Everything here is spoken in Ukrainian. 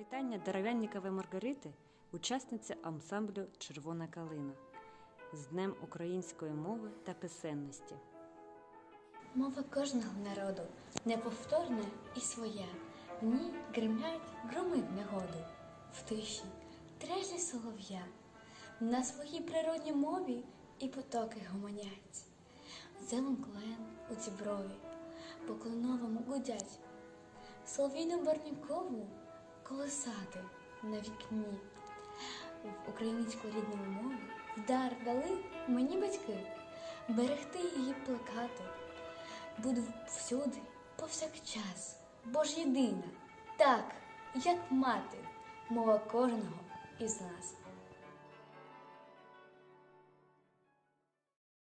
вітання Дерев'яннікової Маргарити, учасниця ансамблю Червона калина з Днем української мови та писемності. Мова кожного народу неповторна і своя. В ній гримлять громи в негоду, в тиші трелі солов'я. На своїй природній мові і потоки гомонять. Зелен клен у ціброві, по кленовому гудять. Соловійну барнікову колесати на вікні. В українську рідну мову вдар дали мені батьки, берегти її плекати. Буду всюди, повсякчас, бо ж єдина, так, як мати, мова кожного із нас.